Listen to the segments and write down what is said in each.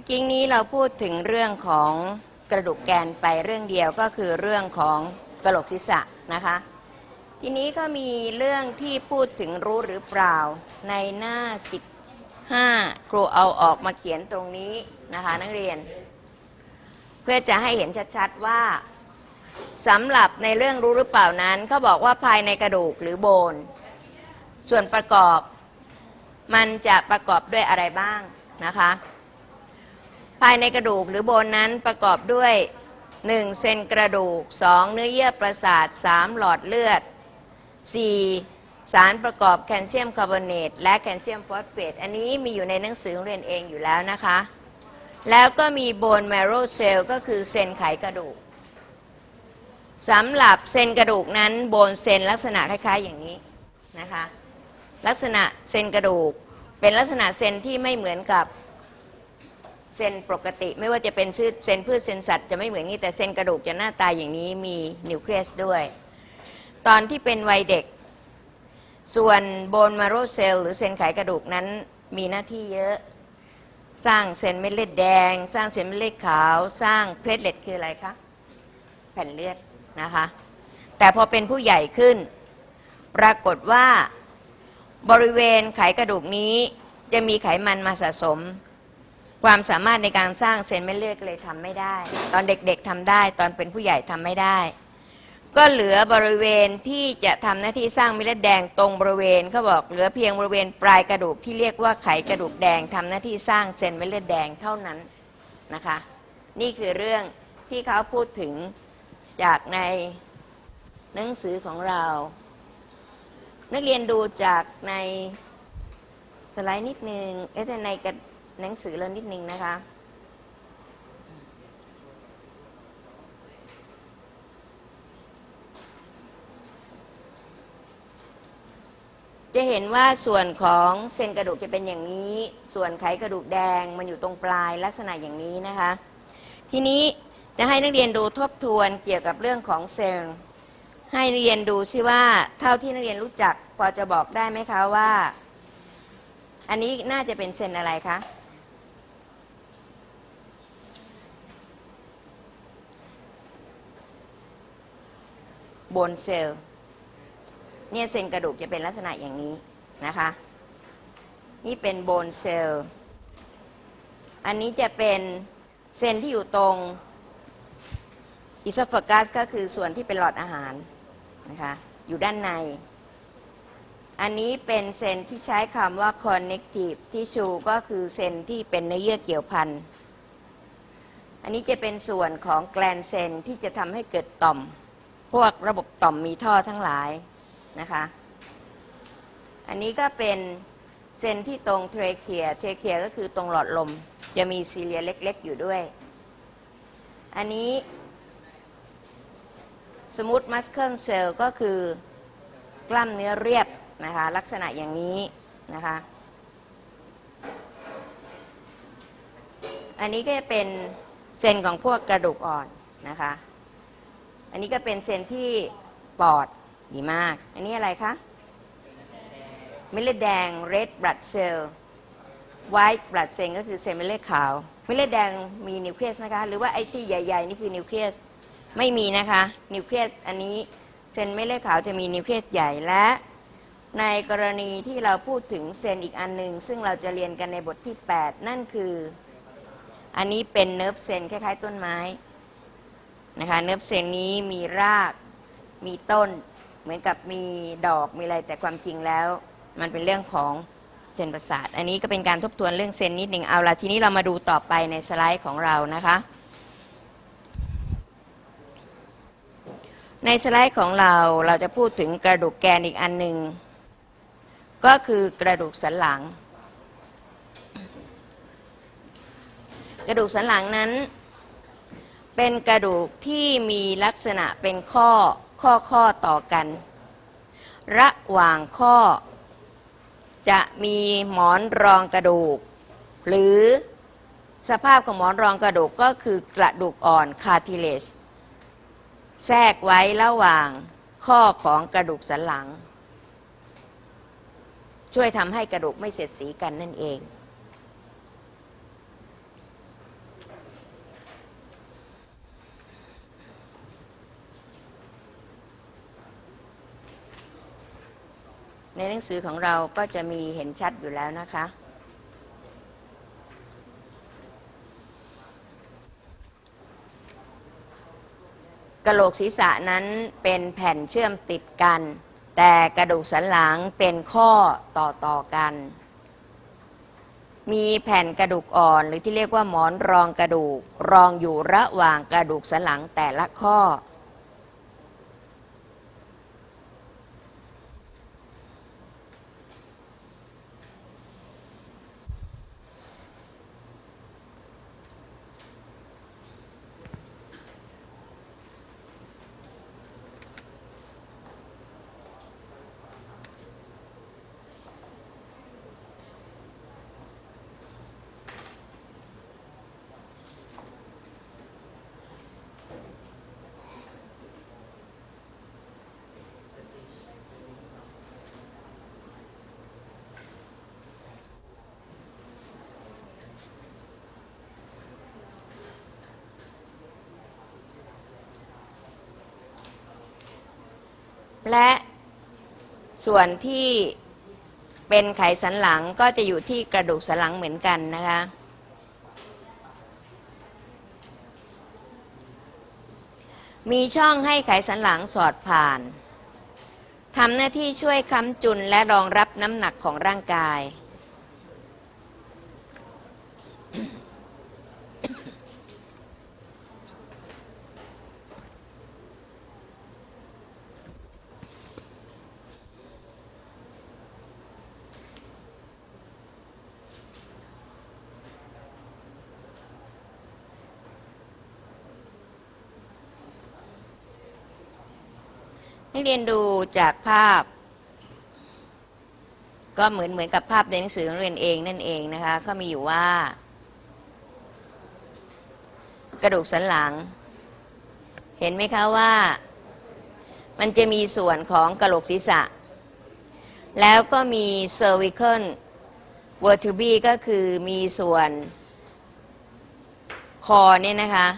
มื่อกี้นี้เราพูดถึงเรื่องของกระดูกแกนไปเรื่องเดียวก็คือเรื่องของกระโหลกศีรษะนะคะ ทีนี้ก็มีเรื่องที่พูดถึงรู้หรือเปล่าในหน้า 15 ครูเอาออกมาเขียนตรงนี้นะคะนักเรียน เพื่อจะให้เห็นชัดๆว่าสำหรับในเรื่องรู้หรือเปล่านั้นเขาบอกว่าภายในกระดูกหรือโบน ส่วนประกอบมันจะประกอบด้วยอะไรบ้างนะคะ ภายในกระดูกหรือโบนนั้นประกอบด้วย 1. เซนกระดูก 2. เนื้อเยื่อประสาท 3. หลอดเลือด 4. สารประกอบแคลเซียมคาร์บอเนตและแคลเซียมฟอสเฟต อันนี้มีอยู่ในหนังสือเรียนเองอยู่แล้วนะคะ แล้วก็มีโบนแมโรเซลก็คือเซนไขกระดูกสำหรับเซนกระดูกนั้นโบนเซนลักษณะคล้ายๆอย่างนี้นะคะลักษณะเซนกระดูก เป็นลักษณะเซนที่ไม่เหมือนกับ เซนปกติ ไม่ว่าจะเป็นชื่อเซนพืชเซนสัตว์จะไม่เหมือนนี้แต่เซนกระดูกจะหน้าตาอย่างนี้มีนิวเคลียสด้วย ตอนที่เป็นวัยเด็ก ส่วนโบนมาโรเซลหรือเซนไขกระดูกนั้นมีหน้าที่เยอะ สร้างเซนเม็ดเลือดแดง สร้างเซนเม็ดเลือดขาว สร้างเพลทเลตคืออะไรคะแผ่นเลือดนะคะ แต่พอเป็นผู้ใหญ่ขึ้น ปรากฏว่าบริเวณไขกระดูกนี้จะมีไขมันมาสะสม ความสามารถในการสร้างเซนเม็ดเลือดก็เลยทำไม่ได้ ตอนเด็กๆทำได้ ตอนเป็นผู้ใหญ่ทำไม่ได้ ก็เหลือบริเวณที่จะทำหน้าที่สร้างเม็ดเลือดแดงตรงบริเวณเขาบอกเหลือเพียงบริเวณปลายกระดูกที่เรียกว่าไขกระดูกแดงทำหน้าที่สร้างเซนเม็ดเลือดแดงเท่านั้นนะคะ นี่คือเรื่องที่เขาพูดถึงจากในหนังสือของเรา นักเรียนดูจากในสไลด์นิดนึงเอ๊ะแต่ในกระ หนังสือเรานิดนึงนะคะ จะเห็นว่าส่วนของเส้นกระดูกจะเป็นอย่างนี้ ส่วนไขกระดูกแดงมันอยู่ตรงปลายลักษณะอย่างนี้นะคะ ทีนี้จะให้นักเรียนดูทบทวนเกี่ยวกับเรื่องของเซลล์ให้นักเรียนดูซิว่าเท่าที่นักเรียนรู้จักพอจะบอกได้ไหมคะว่า อันนี้น่าจะเป็นเซนอะไรคะ บนเซลล์เนี่ยเซนกระดูกจะเป็นลักษณะอย่างนี้นะคะ นี่เป็นโบนเซลล์ อันนี้จะเป็นเซนที่อยู่ตรงอิสโฟกัสก็คือส่วนที่เป็นหลอดอาหารนะคะอยู่ด้านใน อันนี้เป็นเซนที่ใช้คำว่า connective tissue ก็คือเซนที่เป็นเนื้อเยื่อเกี่ยวพันอันนี้จะเป็นส่วนของแกลนเซนที่จะทำให้เกิดต่อม พวกระบบต่อมมีท่อทั้งหลายนะคะ อันนี้ก็เป็นเซนที่ตรงเทรเคียเทรเคียก็คือตรงหลอดลมจะมีซีเลียเล็ก ๆ อยู่ด้วย อันนี้สมูทมัสเคิลเซลก็คือกล้ามเนื้อเรียบนะคะ ลักษณะอย่างนี้นะคะ อันนี้ก็จะเป็นเซนของพวกกระดูกอ่อนนะคะ อันนี้ก็เป็นเซนที่ปอดดีมาก อันนี้อะไรคะเม็ดเลือดแดง red blood cell white blood cell ก็คือเซลล์เม็ดเลือดขาว เม็ดเลือดแดงมีนิวเคลียสไหมคะ หรือว่าไอ้ที่ใหญ่ๆ นี่คือนิวเคลียสไม่มีนะคะ นิวเคลียสอันนี้เซลล์เม็ดเลือดขาวจะมีนิวเคลียสใหญ่และ ในกรณีที่เราพูดถึงเซลล์อีกอันหนึ่งซึ่งเราจะเรียนกันในบทที่ 8 นั่นคือ อันนี้เป็นเนิร์ฟเซลล์คล้ายๆ ต้นไม้ นะคะเนิร์ฟเซลล์นี้มีรากมีต้น เหมือนกับมีดอกมีอะไรแต่ความจริงแล้ว มันเป็นเรื่องของเซนประสาท อันนี้ก็เป็นการทบทวนเรื่องเซนนิดหนึ่งเอาละทีนี้เรามาดูต่อไปในสไลด์ของเรานะคะ ในสไลด์ของเราเราจะพูดถึงกระดูกแกนอีกอันหนึ่งก็คือกระดูกสันหลัง กระดูกสันหลังนั้น เป็นกระดูกที่มีลักษณะเป็นข้อข้อข้อต่อกัน ระหว่างข้อ จะมีหมอนรองกระดูก หรือสภาพของหมอนรองกระดูกก็คือกระดูกอ่อน cartilage แทรกไว้ระหว่างข้อของกระดูกสันหลัง ช่วยทำให้กระดูกไม่เสียดสีกันนั่นเอง ในหนังสือของเราก็จะมีเห็นชัดอยู่แล้วนะคะ กระโหลกศีรษะนั้นเป็นแผ่นเชื่อมติดกัน แต่กระดูกสันหลังเป็นข้อต่อต่อกัน มีแผ่นกระดูกอ่อนหรือที่เรียกว่าหมอนรองกระดูกรองอยู่ระหว่างกระดูกสันหลังแต่ละข้อ และส่วนที่เป็นไขสันหลังก็จะอยู่ที่กระดูกสันหลังเหมือนกันนะคะ มีช่องให้ไขสันหลังสอดผ่านทำหน้าที่ช่วยค้ำจุนและรองรับน้ำหนักของร่างกาย นักเรียนดูจากภาพ ก็เหมือนเหมือนกับภาพในหนังสือของเรียนเองนั่นเองนะคะก็มีอยู่ว่า กระดูกสันหลัง เห็นไหมคะว่า มันจะมีส่วนของกระโหลกศีรษะ แล้วก็มี cervical vertebrae ก็คือมีส่วนคอเนี่ยนะคะ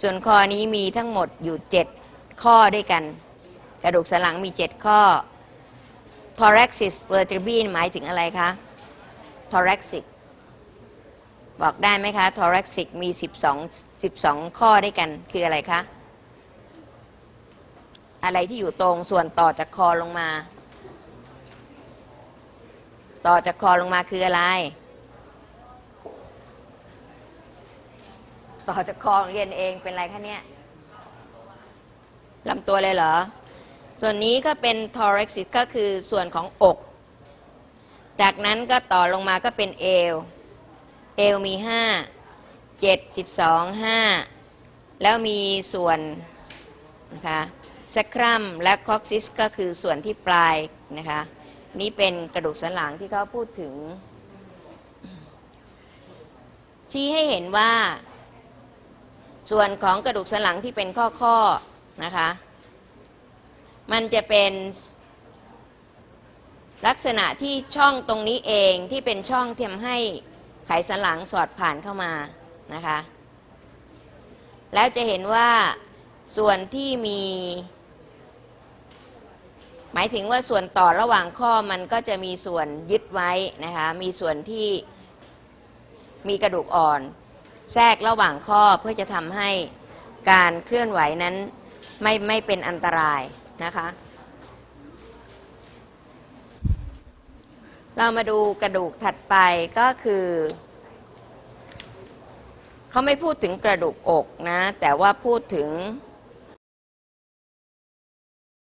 ส่วนคอนี้มีทั้งหมดอยู่7 ข้อด้วยกัน กระดูกสันหลังมี 7 ข้อ thoracic vertebrae หมายถึงอะไรคะ thoracic บอกได้ไหมคะ thoracic มี 12 12 ข้อด้วยกันคืออะไรคะ อะไรที่อยู่ตรงส่วนต่อจากคอลงมา ต่อจากคอลงมาคืออะไร ต่อจากคอเรียนเองเป็นอะไรคะเนี่ย ลำตัวเลยเหรอ ส่วนนี้ก็เป็น thoracic ก็คือส่วนของอก จากนั้นก็ต่อลงมาก็เป็นเอว เอวมี 5 7 12 5 แล้วมีส่วนนะคะสครัมและคอกซิสก็คือส่วนที่ปลายนะคะ นี่เป็นกระดูกสันหลังที่เขาพูดถึง ชี้ให้เห็นว่า ส่วนของกระดูกสันหลังที่เป็นข้อๆ นะคะ มันจะเป็นลักษณะที่ช่องตรงนี้เองที่เป็นช่องที่ทำให้ไขสันหลังสอดผ่านเข้ามานะคะ แล้วจะเห็นว่าส่วนที่มี หมายถึงว่าส่วนต่อระหว่างข้อมันก็จะมีส่วนยึดไว้นะคะ มีส่วนที่มีกระดูกอ่อน แทรกระหว่างข้อเพื่อจะทำให้การเคลื่อนไหวนั้น ไม่ไม่เป็นอันตรายนะคะ เรามาดูกระดูกถัดไปก็คือ เขาไม่พูดถึงกระดูกอกนะ แต่ว่าพูดถึง